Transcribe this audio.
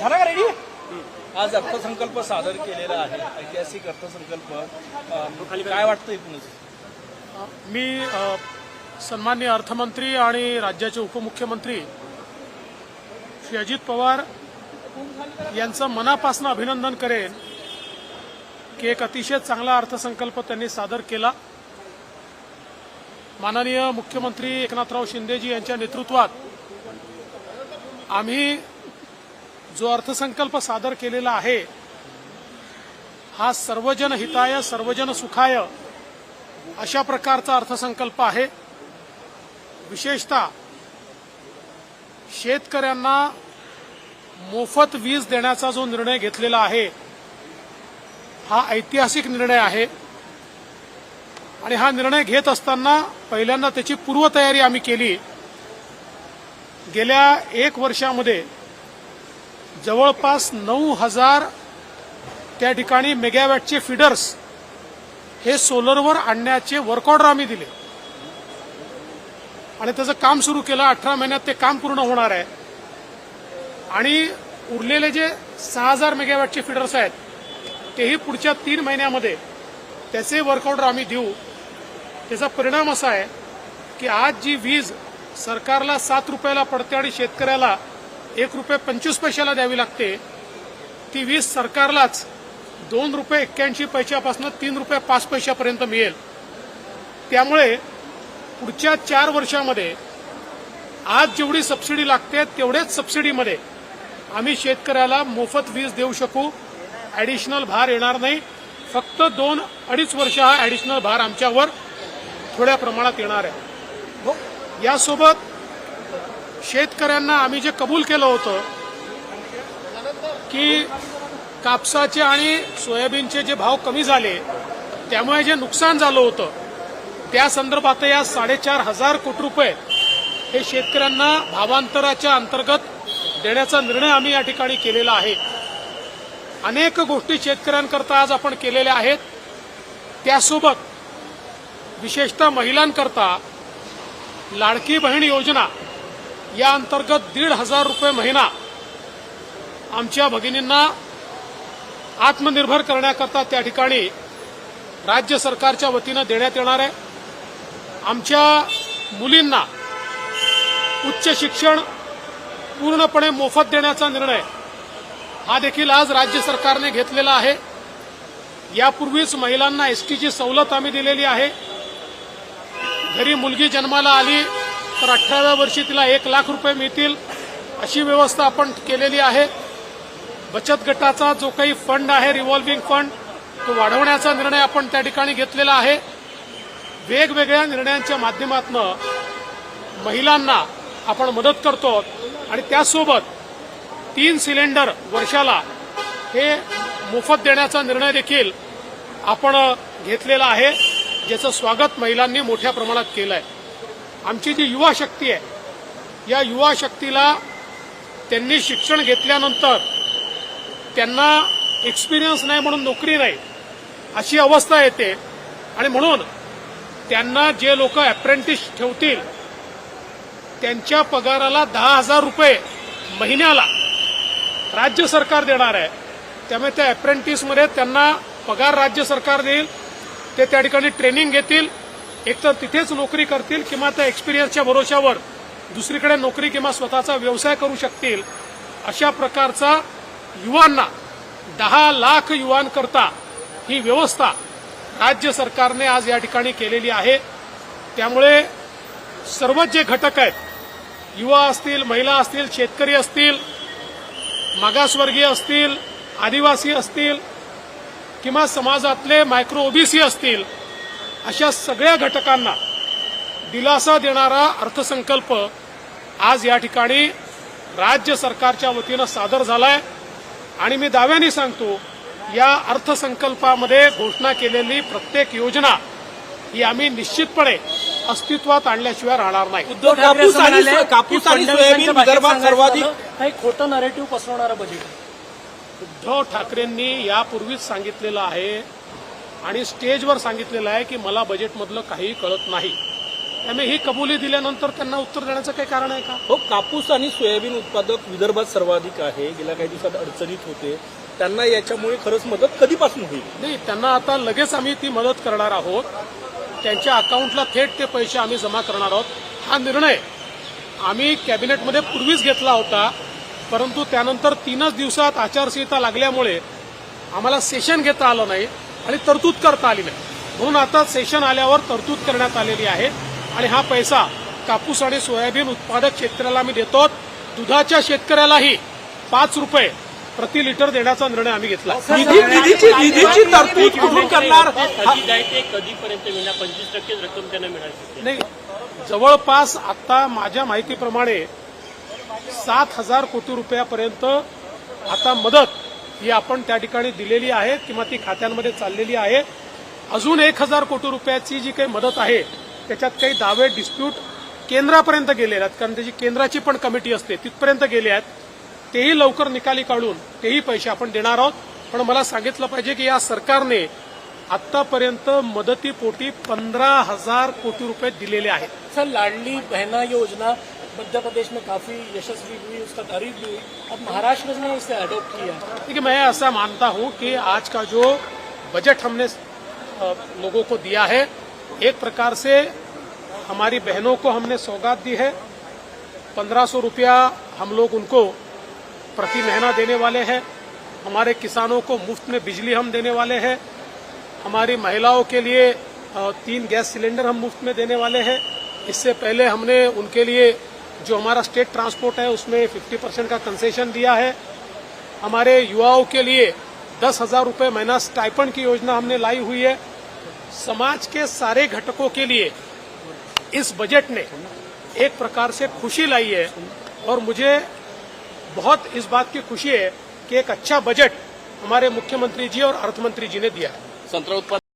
झाला का रेडी आज अर्थसंकल्प सादर केलेला आहे ऐतिहासिक अर्थसंकल्प. काय वाटतं एकूणच मी सन्मान्य अर्थमंत्री आणि राज्याचे उपमुख्यमंत्री श्री अजित पवार यांचं मनापासून अभिनंदन करेन की एक अतिशय चांगला अर्थसंकल्प त्यांनी सादर केला. माननीय मुख्यमंत्री एकनाथराव शिंदेजी यांच्या नेतृत्वात आम्ही जो अर्थसंकल्प सादर केलेला आहे हा सर्वजन हिताय सर्वजन सुखाय अशा प्रकारचा अर्थसंकल्प आहे. विशेषतः शेतकऱ्यांना मोफत वीज देण्याचा जो निर्णय घेतलेला आहे हा ऐतिहासिक निर्णय आहे. आणि हा निर्णय घेत असताना पहिल्यांदा त्याची पूर्वतयारी आम्ही केली. गेल्या एक वर्षामध्ये जवळपास नऊ हजार त्या ठिकाणी मेगावॅटचे फिडर्स हे सोलरवर आणण्याचे वर्क ऑर्डर आम्ही दिले. आणि त्याचं काम सुरू केलं अठरा महिन्यात ते काम पूर्ण होणार आहे. आणि उरलेले जे सहा हजार मेगावॅटचे फिडर्स आहेत तेही पुढच्या तीन महिन्यामध्ये त्याचे वर्क ऑर्डर आम्ही देऊ. त्याचा परिणाम असा आहे की आज जी वीज सरकारला सात रुपयाला पडते आणि शेतकऱ्याला एक रुपये पंचवीस पैशाला द्यावी लागते. ती वीज सरकारलाच दोन रुपये एक्क्याऐंशी पैशापासून तीन रुपये पाच पैशापर्यंत मिळेल. त्यामुळे पुढच्या चार वर्षामध्ये आज जेवढी सबसिडी लागते तेवढेच सबसिडीमध्ये आम्ही शेतकऱ्याला मोफत वीज देऊ शकू. ॲडिशनल भार येणार नाही. फक्त दोन अडीच वर्ष हा ॲडिशनल भार आमच्यावर थोड्या प्रमाणात येणार आहे. हो. यासोबत शेतकऱ्यांना आम्ही जे कबूल केलं होतं की कापसाचे आणि सोयाबीनचे जे भाव कमी झाले त्यामुळे जे नुकसान झालं होतं त्या संदर्भात या साडेचार हजार कोटी रुपये हे शेतकऱ्यांना भावांतराच्या अंतर्गत देण्याचा निर्णय आम्ही या ठिकाणी केलेला आहे. अनेक गोष्टी शेतकऱ्यांकरता आज आपण केलेल्या आहेत. त्यासोबत विशेषतः महिलांकरता लाडकी बहीण योजना या अंतर्गत दीड हजार रुपये महिना आमच्या भगिनींना आत्मनिर्भर करण्याकरता त्या ठिकाणी राज्य सरकारच्या वतीनं देण्यात येणार आहे. आमच्या मुलींना उच्च शिक्षण पूर्णपणे मोफत देण्याचा निर्णय हा देखील आज राज्य सरकारने घेतलेला आहे. यापूर्वीच महिलांना एसटीची सवलत आम्ही दिलेली आहे. घरी मुलगी जन्माला आली तर अठराव्या वर्षी तिला एक लाख रुपये मिळतील अशी व्यवस्था आपण केलेली आहे. बचत गटाचा जो काही फंड आहे रिव्हॉल्व्हिंग फंड तो वाढवण्याचा निर्णय आपण त्या ठिकाणी घेतलेला आहे. वेगवेगळ्या निर्णयांच्या माध्यमातून महिलांना आपण मदत करतो आणि त्यासोबत तीन सिलेंडर वर्षाला हे मोफत देण्याचा निर्णय देखील आपण घेतलेला आहे ज्याचं स्वागत महिलांनी मोठ्या प्रमाणात केलं आहे आमची जी युवा शक्ती आहे या युवा शक्तीला त्यांनी शिक्षण घेतल्यानंतर त्यांना एक्सपिरियन्स नाही म्हणून नोकरी नाही अशी अवस्था येते. आणि म्हणून त्यांना जे लोक अप्रेंटिस ठेवतील त्यांच्या पगाराला दहा हजार रुपये महिन्याला राज्य सरकार देणार आहे. त्यामुळे त्या अप्रेंटिसमध्ये त्यांना पगार राज्य सरकार देईल ते त्या ठिकाणी ट्रेनिंग घेतील एकतर तिथेच नोकरी करतील किंवा त्या एक्सपिरियन्सच्या भरोशावर दुसरीकडे नोकरी किंवा स्वतःचा व्यवसाय करू शकतील अशा प्रकारचा युवांना दहा लाख युवांकरता ही व्यवस्था राज्य सरकारने आज या ठिकाणी केलेली आहे. त्यामुळे सर्वच जे घटक आहेत युवा असतील महिला असतील शेतकरी असतील मागासवर्गीय असतील आदिवासी असतील किंवा समाजातले मायक्रो ओबीसी असतील अशा सगळ्या घटकांना दिलासा देणारा अर्थसंकल्प आज या ठिकाणी राज्य सरकारच्या वतीनं सादर झालाय आणि मी दाव्याने सांगतो या अर्थसंकल्पामध्ये घोषणा केलेली प्रत्येक योजना ही आम्ही निश्चितपणे अस्तित्वात आणल्याशिवाय राहणार नाही उद्धव ठाकरे कापूस आणि- सोयाबीन विदर्भात सर्वाधिक- काही खोटं नरेटिव्ह पसरवणारं बजेट. उद्धव ठाकरेंनी यापूर्वीच सांगितलेलं आहे आणि स्टेजवर सांगितलेलं आहे की मला बजेटमधलं काही कळत नाही. त्यामुळे ही कबुली दिल्यानंतर त्यांना उत्तर देण्याचं काही कारण आहे का? हो कापूस आणि सोयाबीन उत्पादक विदर्भात सर्वाधिक आहे. गेल्या काही दिवसात अडचणीत होते. त्यांना याच्यामुळे खरंच मदत कधीपासून होईल? नाही त्यांना आता लगेच आम्ही ती मदत करणार आहोत. त्यांच्या अकाउंटला थेट ते पैसे आम्ही जमा करणार आहोत. हा निर्णय आम्ही कॅबिनेटमध्ये पूर्वीच घेतला होता. परंतु त्यानंतर तीनच दिवसात आचारसंहिता लागल्यामुळे आम्हाला सेशन घेता आलं नाही. आणि तरतूद करता आली नाही. म्हणून आता सेशन आल्यावर तरतूद करण्यात आलेली आहे. आणि हा पैसा कापूस आणि सोयाबीन उत्पादक शेतकऱ्याला आम्ही देतो. दुधाच्या शेतकऱ्यालाही पाच रुपये प्रति लिटर देण्याचा निर्णय आम्ही घेतला. निधी निधीची निधीची तरतूद कुठून करणार? कधीपर्यंत मिळणार? पंचवीस टक्केच रक्कम त्यांना मिळाली नाही. जवळपास आता माझ्या माहितीप्रमाणे सात हजार कोटी रुपयापर्यंत आता मदत ही आपण त्या ठिकाणी दिलेली आहे किंवा ती खात्यांमध्ये चाललेली आहे. अजून एक हजार कोटी रुपयाची जी काही मदत आहे त्याच्यात काही दावे डिस्प्यूट केंद्रापर्यंत गेले आहेत. कारण त्याची केंद्राची पण कमिटी असते तिथपर्यंत गेले आहेत. तेही लवकर निकाली काढून तेही पैसे आपण देणार आहोत. पण मला सांगितलं पाहिजे की या सरकारने आतापर्यंत मदतीपोटी पंधरा हजार कोटी रुपये दिलेले आहेत. सर लाडली बहना योजना मध्य प्रदेश में काफ़ी यशस्वी हुई, उसका तारीफ़ भी हुई। अब महाराष्ट्र ने इसे अडोप्ट किया। देखिए, मैं ऐसा मानता हूँ कि आज का जो बजट हमने लोगों को दिया है, एक प्रकार से हमारी बहनों को हमने सौगात दी है। पंद्रह सौ रुपया हम लोग उनको प्रति महीना देने वाले हैं। हमारे किसानों को मुफ़्त में बिजली हम देने वाले हैं। हमारी महिलाओं के लिए तीन गैस सिलेंडर हम मुफ़्त में देने वाले हैं। इससे पहले हमने उनके लिए जो हमारा स्टेट ट्रांसपोर्ट है, उसमें 50 परसेंट का कंसेशन दिया है। हमारे युवाओं के लिए दस हज़ार रुपये महीना स्टाइपन की योजना हमने लाई हुई है। समाज के सारे घटकों के लिए इस बजट ने एक प्रकार से खुशी लाई है। और मुझे बहुत इस बात की खुशी है कि एक अच्छा बजट हमारे मुख्यमंत्री जी और अर्थमंत्री जी ने दिया है। संत्रा उत्पादन